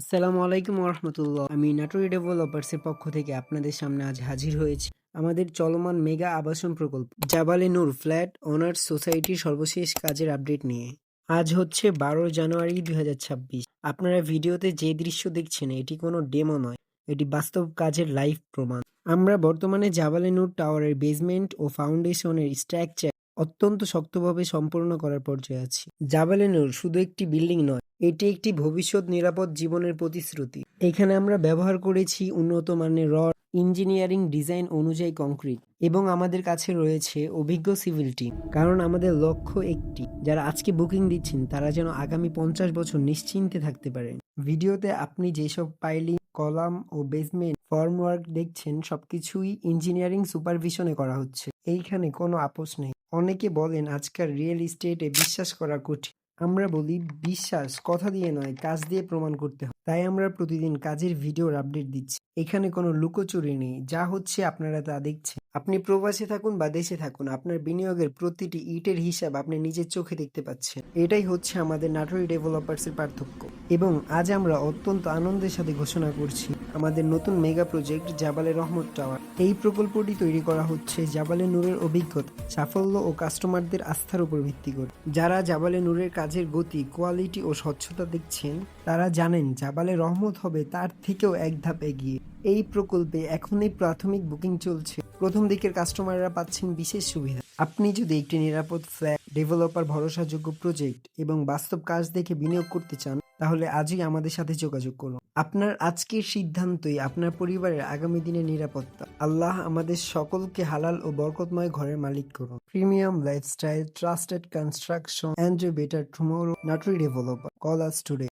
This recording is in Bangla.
আসসালামু আলাইকুম রহমতুল্লাহ আমি নাটোরি ডেভেলপার্সের পক্ষ থেকে আপনাদের সামনে আজ হাজির হয়েছি আমাদের চলমান মেগা আবাসন প্রকল্প, জাবালে নূর ফ্ল্যাট ওনার্স সোসাইটির সর্বশেষ কাজের আপডেট নিয়ে। আজ হচ্ছে বারো জানুয়ারি দুই হাজার ছাব্বিশ। আপনারা ভিডিওতে যে দৃশ্য দেখছেন, এটি কোনো ডেমো নয়, এটি বাস্তব কাজের লাইভ প্রমাণ। আমরা বর্তমানে জাবালে নূর টাওয়ারের বেসমেন্ট ও ফাউন্ডেশনের স্ট্রাকচার অত্যন্ত শক্তভাবে সম্পূর্ণ করার পর্যায়ে আছি। জাবালে নূর শুধু একটি বিল্ডিং নয় এটি একটি ভবিষ্যৎ নিরাপদ জীবনের প্রতিশ্রুতি। এখানে আমরা ব্যবহার করেছি উন্নত মানের রড, ইঞ্জিনিয়ারিং ডিজাইন অনুযায়ী কংক্রিট এবং আমাদের কাছে রয়েছে অভিজ্ঞ সিভিল টিম। কারণ আমাদের লক্ষ্য একটি, যারা আজকে বুকিং দিচ্ছেন, তারা যেন আগামী পঞ্চাশ বছর নিশ্চিন্তে থাকতে পারেন। ভিডিওতে আপনি যেসব পাইলিং, কলাম ও বেসমেন্ট, ফর্মওয়ার্ক দেখছেন, সবকিছুই ইঞ্জিনিয়ারিং সুপারভিশনে করা হচ্ছে। এইখানে কোনো আপোষ নেই। অনেকে বলেন, আজকাল রিয়েল এস্টেটে বিশ্বাস করা কঠিন। আমরা বলি বিশ্বাস, কথা দিয়ে নয়, কাজ দিয়ে প্রমাণ করতে হয়। তাই আমরা প্রতিদিন কাজের ভিডিওর আপডেট দিচ্ছি। এখানে কোনো লুকোচুরি নেই, যা হচ্ছে আপনারা তা দেখছেন। আপনি প্রবাসে থাকুন বা দেশে থাকুন, আপনার বিনিয়োগের প্রতিটি ইটের হিসাব আপনি নিজের চোখে দেখতে পাচ্ছেন। এটাই হচ্ছে আমাদের নাটোরি ডেভেলপার্সের পার্থক্য। এবং আজ আমরা অত্যন্ত আনন্দের সাথে ঘোষণা করছি আমাদের নতুন মেগা প্রজেক্ট জাবালে রহমত টাওয়ার। এই প্রকল্পটি তৈরি করা হচ্ছে জাবালে নূরের অভিজ্ঞতা, সাফল্য ও কাস্টমারদের আস্থার উপর ভিত্তি করে। যারা জাবালে নূরের কাজের গতি কোয়ালিটি ও স্বচ্ছতা দেখছেন, তারা জানেন জাবালে রহমত হবে তার থেকেও এক ধাপ এগিয়ে। এই প্রকল্পে এখনই প্রাথমিক বুকিং চলছে। প্রথম দিকের কাস্টমাররা পাচ্ছেন বিশেষ সুবিধা। আপনি যদি একটি নিরাপদ ফ্ল্যাট ডেভেলপার ভরসাযোগ্য প্রজেক্ট এবং বাস্তব কাজ দেখে বিনিয়োগ করতে চান, তাহলে আজই আমাদের সাথে যোগাযোগ করুন। আপনার আজকের সিদ্ধান্তই আপনার পরিবারের আগামী দিনের নিরাপত্তা। আল্লাহ আমাদের সকলকে হালাল ও বরকতময় ঘরের মালিক করুন। Premium lifestyle trusted construction and better tomorrow Natori developer call us today